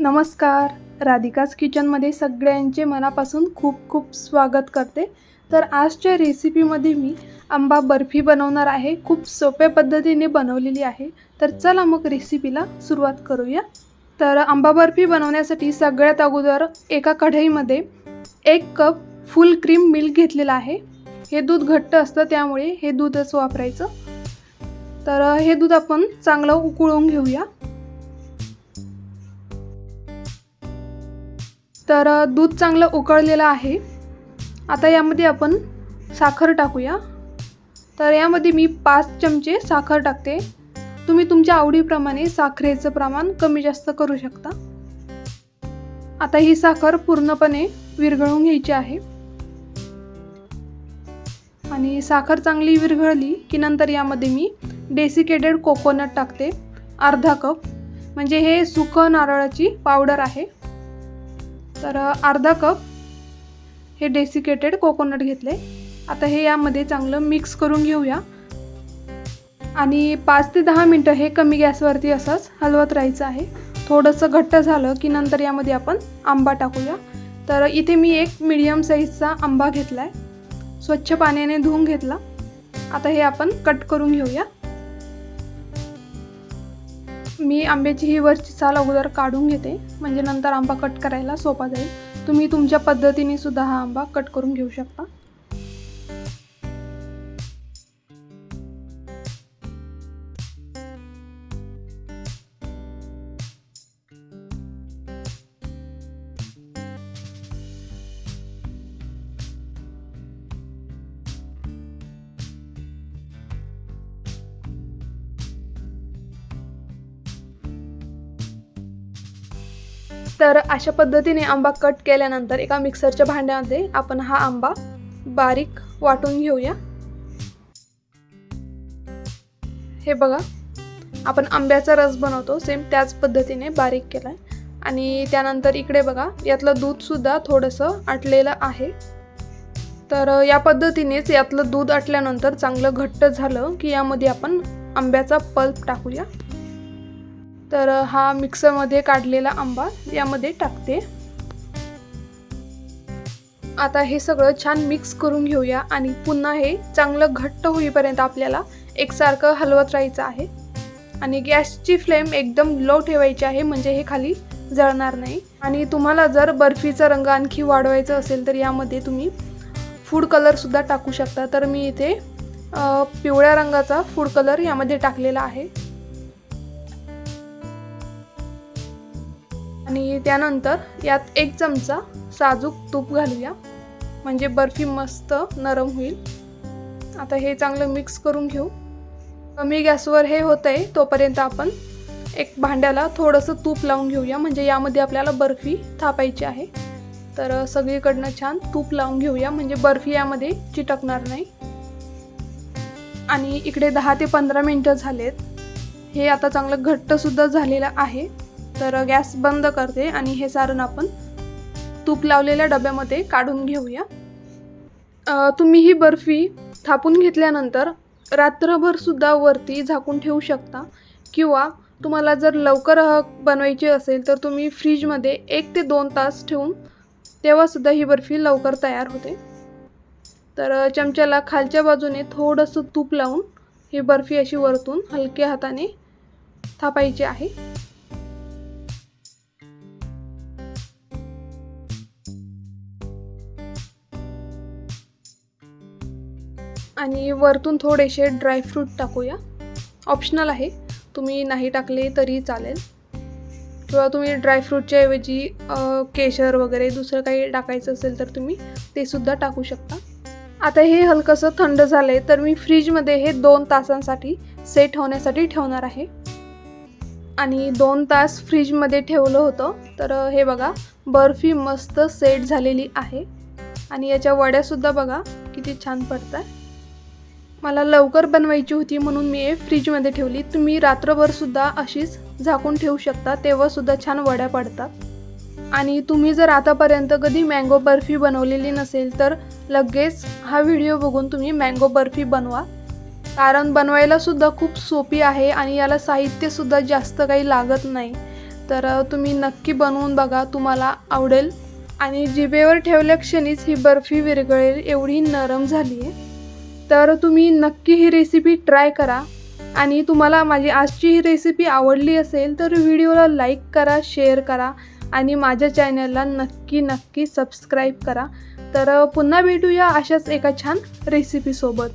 नमस्कार. राधिकाज किचनमध्ये सगळ्यांचे मनापासून खूप खूप स्वागत करते. तर आजच्या रेसिपीमध्ये मी आंबा बर्फी बनवणार आहे. खूप सोप्या पद्धतीने बनवलेली आहे. तर चला मग रेसिपीला सुरुवात करूया. तर आंबा बर्फी बनवण्यासाठी सगळ्यात अगोदर एका कढईमध्ये एक कप फुल क्रीम मिल्क घेतलेलं आहे. हे दूध घट्ट असतं त्यामुळे हे दूधच वापरायचं. तर हे दूध आपण चांगलं उकळून घेऊया. तर दूध चांगलं उकळलेलं आहे. आता यामध्ये आपण साखर टाकूया. तर यामध्ये मी पाच चमचे साखर टाकते. तुम्ही तुमच्या आवडीप्रमाणे साखरेचं प्रमाण कमी जास्त करू शकता. आता ही साखर पूर्णपणे विरघळून घ्यायची आहे. आणि साखर चांगली विरघळली की नंतर यामध्ये मी डेसिकेटेड कोकोनट टाकते. अर्धा कप. म्हणजे हे सुकं नारळाची पावडर आहे. तर अर्धा कप हे डेसिकेटेड कोकोनट घेतले. आता हे यामध्ये चांगलं मिक्स करून घेऊया. आणि पाच ते दहा मिनटं हे कमी गॅसवरती असंच हलवत राहायचं आहे. थोडंसं घट्ट झालं की नंतर यामध्ये आपण आंबा टाकूया. तर इथे मी एक मिडियम साईजचा आंबा घेतला आहे स्वच्छ पाण्याने धुवून घेतला. आता हे आपण कट करून घेऊया. मी आंब्याची ही वरची साल अगोदर काढून घेते. म्हणजे नंतर आंबा कट करायला सोपा जाईल. तुम्ही तुमच्या पद्धतीने सुद्धा हा आंबा कट करून घेऊ शकता. तर अशा पद्धतीने आंबा कट केल्यानंतर एका मिक्सरच्या भांड्यामध्ये आपण हा आंबा बारीक वाटून घेऊया. हे बघा आपण आंब्याचा रस बनवतो सेम त्याच पद्धतीने बारीक केला आहे आणि त्यानंतर इकडे बघा यातलं दूधसुद्धा थोडंसं आटलेलं आहे. तर या पद्धतीनेच यातलं दूध आटल्यानंतर चांगलं घट्ट झालं की यामध्ये आपण आंब्याचा पल्प टाकूया. तर हा मिक्सरमध्ये काढलेला आंबा यामध्ये टाकते. आता हे सगळं छान मिक्स करून घेऊया आणि पुन्हा हे चांगलं घट्ट होईपर्यंत आपल्याला एकसारखं हलवत राहायचं आहे. आणि गॅसची फ्लेम एकदम लो ठेवायची आहे म्हणजे हे खाली जळणार नाही. आणि तुम्हाला जर बर्फीचा रंग आणखी वाढवायचा असेल तर यामध्ये तुम्ही फूड कलरसुद्धा टाकू शकता. तर मी इथे पिवळ्या रंगाचा फूड कलर यामध्ये टाकलेला आहे. आणि त्यानंतर यात एक चमचा साजूक तूप घालूया. म्हणजे बर्फी मस्त नरम होईल. आता हे चांगलं मिक्स करून घेऊ. कमी गॅसवर हे होतं आहे तोपर्यंत आपण एक भांड्याला थोडंसं तूप लावून घेऊया. म्हणजे यामध्ये आपल्याला बर्फी थापायची आहे. तर सगळीकडनं छान तूप लावून घेऊया. म्हणजे बर्फी यामध्ये चिटकणार नाही. आणि इकडे दहा ते पंधरा मिनटं झालेत. हे आता चांगलं घट्टसुद्धा झालेलं आहे. तर गॅस बंद करते आणि हे सारण आपण तूप लावलेल्या डब्यामध्ये काढून घेऊया. तुम्ही ही बर्फी थापून घेतल्यानंतर रात्रभर सुद्धा वरती झाकून ठेवू शकता किंवा तुम्हाला जर लवकर अ, बनवायची असेल तर तुम्ही फ्रीजमध्ये एक ते दोन तास ठेवून तेव्हासुद्धा ही बर्फी लवकर तयार होते. तर चमच्याला खालच्या बाजूने थोडंसं तूप लावून ही बर्फी अशी वरतून हलक्या हाताने थापायची आहे. आणि वरतून थोडेसे ड्रायफ्रूट टाकूया. ऑप्शनल आहे. तुम्ही नाही टाकले तरी चालेल. किंवा तुम्ही ड्रायफ्रूटच्या ऐवजी केशर वगैरे दुसरं काही टाकायचं असेल तर तुम्ही ते सुद्धा टाकू शकता. आता हे हलकंसं थंड झालं आहे तर मी फ्रीजमध्ये हे दोन तासांसाठी सेट होण्यासाठी ठेवणार आहे. आणि दोन तास फ्रीजमध्ये ठेवलं होतं तर हे बघा बर्फी मस्त सेट झालेली आहे. आणि याच्या वड्यासुद्धा बघा किती छान पडतात मला लवकर बनवायची होती म्हणून मी हे फ्रीजमध्ये ठेवली. तुम्ही रात्रभरसुद्धा अशीच झाकून ठेवू शकता तेव्हासुद्धा छान वड्या पडतात. आणि तुम्ही जर आतापर्यंत कधी मँगो बर्फी बनवलेली नसेल तर लगेच हा व्हिडिओ बघून तुम्ही मँगो बर्फी बनवा. कारण बनवायलासुद्धा खूप सोपी आहे आणि याला साहित्यसुद्धा जास्त काही लागत नाही. तर तुम्ही नक्की बनवून बघा तुम्हाला आवडेल. आणि जिभेवर ठेवल्या क्षणीच ही बर्फी विरघळेल एवढी नरम झाली आहे तर तुम्ही नक्की ही रेसिपी ट्राय करा. आणि तुम्हाला माझी आजची ही रेसिपी आवडली असेल तर व्हिडिओला लाईक करा शेअर करा आणि माझ्या चॅनलला नक्की नक्की सबस्क्राईब करा. तर पुन्हा भेटूया अशाच एका छान रेसिपीसोबत